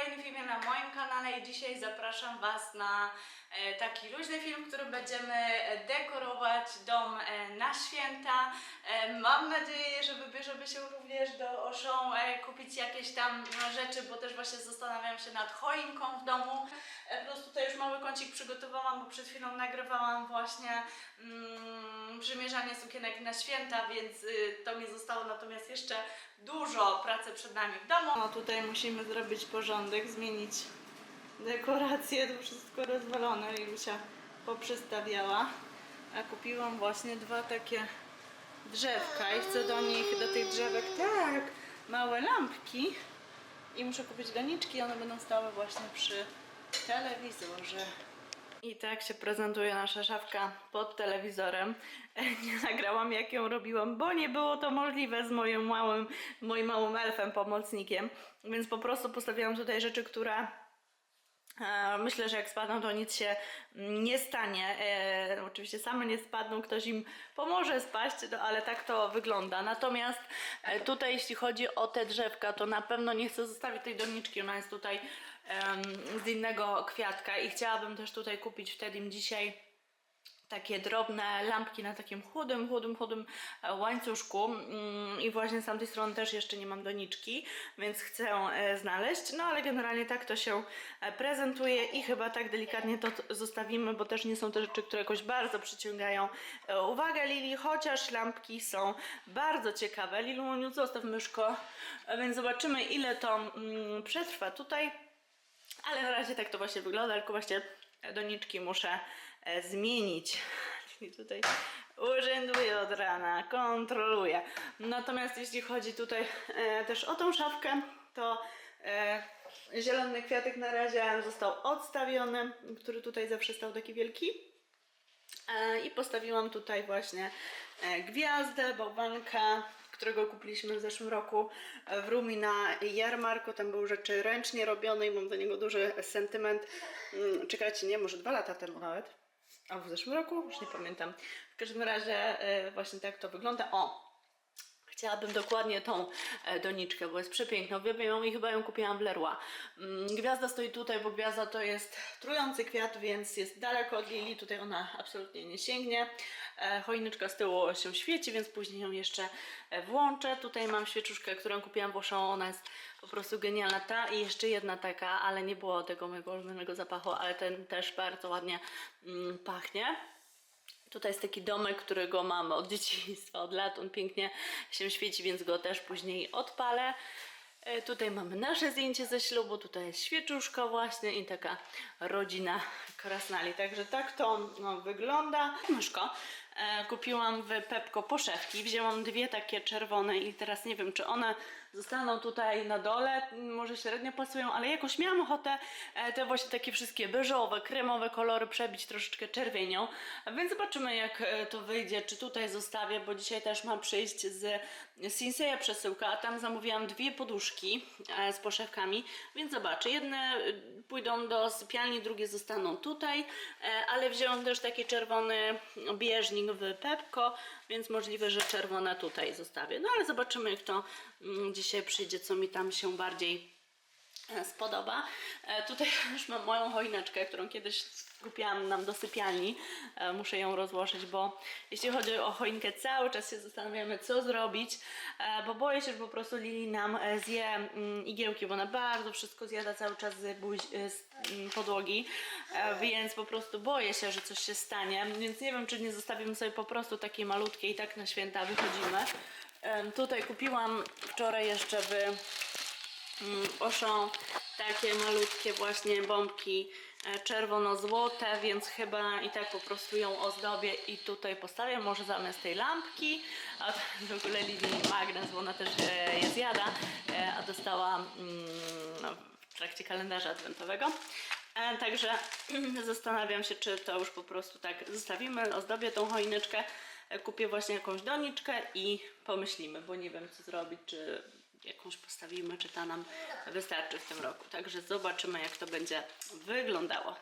kolejnym filmie na moim kanale i dzisiaj zapraszam Was na e, taki luźny film, w którym będziemy e, dekorować dom e, na święta. Mam nadzieję, że wybierzemy się również do e, kupić jakieś tam rzeczy, bo też właśnie zastanawiam się nad choinką w domu. E, Plus tutaj już mały kącik przygotowałam, bo przed chwilą nagrywałam właśnie mm, przymierzanie sukienek na święta, więc y, to mi zostało natomiast jeszcze dużo pracy przed nami w domu. No tutaj musimy zrobić porządek, zmienić dekoracje, to wszystko rozwalone, Ilusia poprzestawiała. A kupiłam właśnie dwa takie drzewka i chcę do nich, do tych drzewek, tak, małe lampki. I muszę kupić doniczki, one będą stały właśnie przy telewizorze. I tak się prezentuje nasza szafka pod telewizorem. Nie nagrałam jak ją robiłam, bo nie było to możliwe z moim małym, moim małym elfem, pomocnikiem. Więc po prostu postawiłam tutaj rzeczy, które Myślę, że jak spadną, to nic się nie stanie. E, oczywiście same nie spadną, ktoś im pomoże spaść, no, ale tak to wygląda. Natomiast e, tutaj, jeśli chodzi o te drzewka, to na pewno nie chcę zostawić tej doniczki. Ona jest tutaj z innego kwiatka i chciałabym też tutaj kupić wtedy im dzisiaj takie drobne lampki na takim chudym, chudym, chudym e, łańcuszku Mm, i właśnie z tamtej strony też jeszcze nie mam doniczki, więc chcę e, znaleźć, no ale generalnie tak to się e, prezentuje i chyba tak delikatnie to zostawimy, bo też nie są te rzeczy, które jakoś bardzo przyciągają uwagę Lili, chociaż lampki są bardzo ciekawe. Liluniu, zostaw myszko, więc zobaczymy ile to mm, przetrwa tutaj. Ale na razie tak to właśnie wygląda, tylko właśnie doniczki muszę zmienić. Czyli tutaj urzęduję od rana, kontroluję. Natomiast jeśli chodzi tutaj e, też o tą szafkę, to e, zielony kwiatek na razie został odstawiony, który tutaj zawsze stał taki wielki. E, I postawiłam tutaj właśnie e, gwiazdę, bałwanka, którego kupiliśmy w zeszłym roku e, w Rumi na jarmarku. Tam były rzeczy ręcznie robione i mam do niego duży sentyment. Mm, Czekajcie, nie, może dwa lata temu nawet. Albo w zeszłym roku, już nie pamiętam. W każdym razie e, właśnie tak to wygląda. O! Chciałabym dokładnie tą e, doniczkę, bo jest przepiękna. Uwielbiam ją i chyba ją kupiłam w Leroy. Mm, Gwiazda stoi tutaj, bo gwiazda to jest trujący kwiat, więc jest daleko od lilii. Tutaj ona absolutnie nie sięgnie. E, Choineczka z tyłu się świeci, więc później ją jeszcze e, włączę. Tutaj mam świeczuszkę, którą kupiłam w. Ona jest po prostu genialna. Ta i jeszcze jedna taka, ale nie było tego mojego ulubionego zapachu, ale ten też bardzo ładnie mm, pachnie. Tutaj jest taki domek, którego mamy od dzieciństwa, od lat. On pięknie się świeci, więc go też później odpalę. E, Tutaj mamy nasze zdjęcie ze ślubu, tutaj jest świeczuszka właśnie i taka rodzina krasnali. Także tak to no, wygląda. Myszko, e, kupiłam w Pepko poszewki. Wzięłam dwie takie czerwone i teraz nie wiem, czy one zostaną tutaj na dole. Może średnio pasują, ale jakoś miałam ochotę e, te właśnie takie wszystkie beżowe, kremowe kolory przebić troszeczkę czerwienią. Więc zobaczymy jak e, to wyjdzie, czy tutaj zostawię, bo dzisiaj też mam przyjść z Sinseya przesyłka, a tam zamówiłam dwie poduszki e, z poszewkami, więc zobaczę. Jedne y, pójdą do sypialni, drugie zostaną tutaj, e, ale wzięłam też taki czerwony bieżnik w Pepko, więc możliwe, że czerwone tutaj zostawię. No ale zobaczymy jak to mm, dzisiaj przyjdzie, co mi tam się bardziej spodoba. E, Tutaj już mam moją choineczkę, którą kiedyś kupiłam nam do sypialni. E, Muszę ją rozłożyć, bo jeśli chodzi o choinkę, cały czas się zastanawiamy, co zrobić, e, bo boję się, że po prostu Lili nam e, zje mm, igiełki, bo ona bardzo wszystko zjada cały czas z, e, z mm, podłogi, e, więc po prostu boję się, że coś się stanie, więc nie wiem, czy nie zostawimy sobie po prostu takiej malutkiej i tak na święta wychodzimy. Tutaj kupiłam wczoraj jeszcze w Auchan takie malutkie właśnie bombki e, czerwono-złote, więc chyba i tak po prostu ją ozdobię i tutaj postawię, może zamiast tej lampki, a w ogóle Lili magnes, bo ona też e, je zjada, e, a dostała mm, no, w trakcie kalendarza adwentowego. Także zastanawiam się, czy to już po prostu tak zostawimy, ozdobię tą choineczkę, kupię właśnie jakąś doniczkę i pomyślimy, bo nie wiem co zrobić, czy jakąś postawimy, czy ta nam wystarczy w tym roku. Także zobaczymy jak to będzie wyglądało.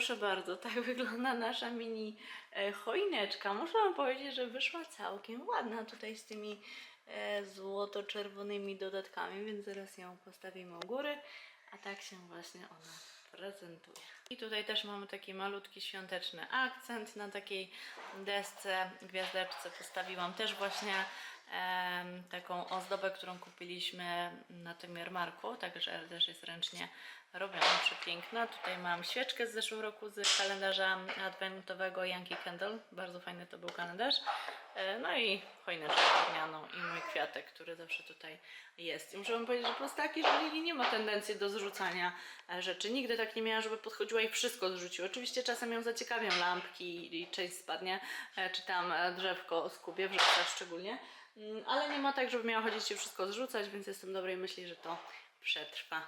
Proszę bardzo, tak wygląda nasza mini e, choineczka. Muszę Wam powiedzieć, że wyszła całkiem ładna tutaj z tymi e, złoto-czerwonymi dodatkami, więc zaraz ją postawimy u góry, a tak się właśnie ona prezentuje. I tutaj też mamy taki malutki świąteczny akcent na takiej desce, gwiazdeczce postawiłam też właśnie taką ozdobę, którą kupiliśmy na tym jarmarku, także też jest ręcznie robiona, przepiękna. Tutaj mam świeczkę z zeszłego roku z kalendarza adwentowego Yankee Candle, bardzo fajny to był kalendarz. E, No i choineczkę drewnianą i mój kwiatek, który zawsze tutaj jest. I muszę wam powiedzieć, że prostaki, Lili nie ma tendencji do zrzucania e, rzeczy. Nigdy tak nie miała, żeby podchodziła i wszystko zrzuciła. Oczywiście czasem ją zaciekawią lampki i część spadnie, e, czy tam drzewko skubie, w rzeczach szczególnie. Mm, Ale nie ma tak, żeby miała chodzić i wszystko zrzucać, więc jestem dobrej myśli, że to przetrwa.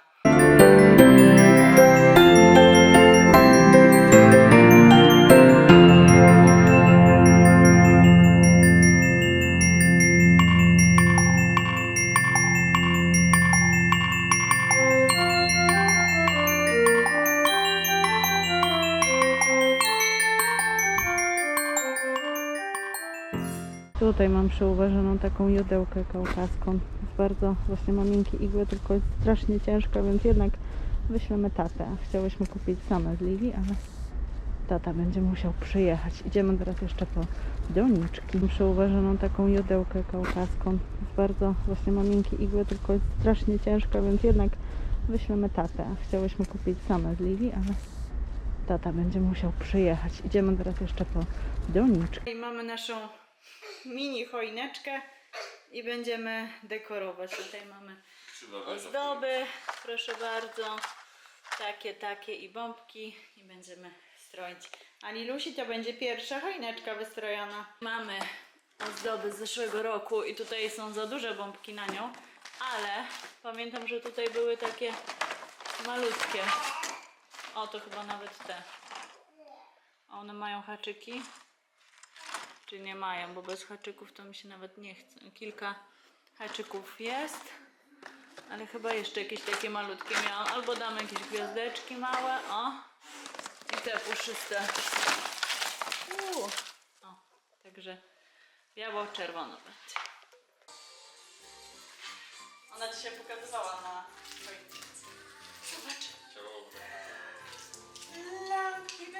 Tutaj mam przeuważoną taką jodełkę kaukaską. Jest bardzo właśnie ma miękkie igły, tylko jest strasznie ciężka, więc jednak wyślemy tatę. Chciałyśmy kupić same z Lili, ale tata będzie musiał przyjechać. Idziemy teraz jeszcze po doniczki. Mam przeuważoną taką jodełkę kaukaską. Jest bardzo właśnie ma miękkie igły, tylko jest strasznie ciężka, więc jednak wyślemy tatę. Chciałyśmy kupić same z Lili, ale tata będzie musiał przyjechać. Idziemy teraz jeszcze po doniczki. I mamy naszą mini choineczkę i będziemy dekorować. Tutaj mamy ozdoby, proszę bardzo, takie, takie i bombki i będziemy stroić. Ani Lusi to będzie pierwsza choineczka wystrojona. Mamy ozdoby z zeszłego roku i tutaj są za duże bombki na nią, ale pamiętam, że tutaj były takie malutkie. O, to chyba nawet te. One mają haczyki. Czy nie mają, bo bez haczyków to mi się nawet nie chce. Kilka haczyków jest, ale chyba jeszcze jakieś takie malutkie miałam. Albo damy jakieś gwiazdeczki małe, o. I te puszyste. Uuu. O, także biało-czerwono będzie. Ona dzisiaj pokazywała na. Zobacz. Lampki mieć.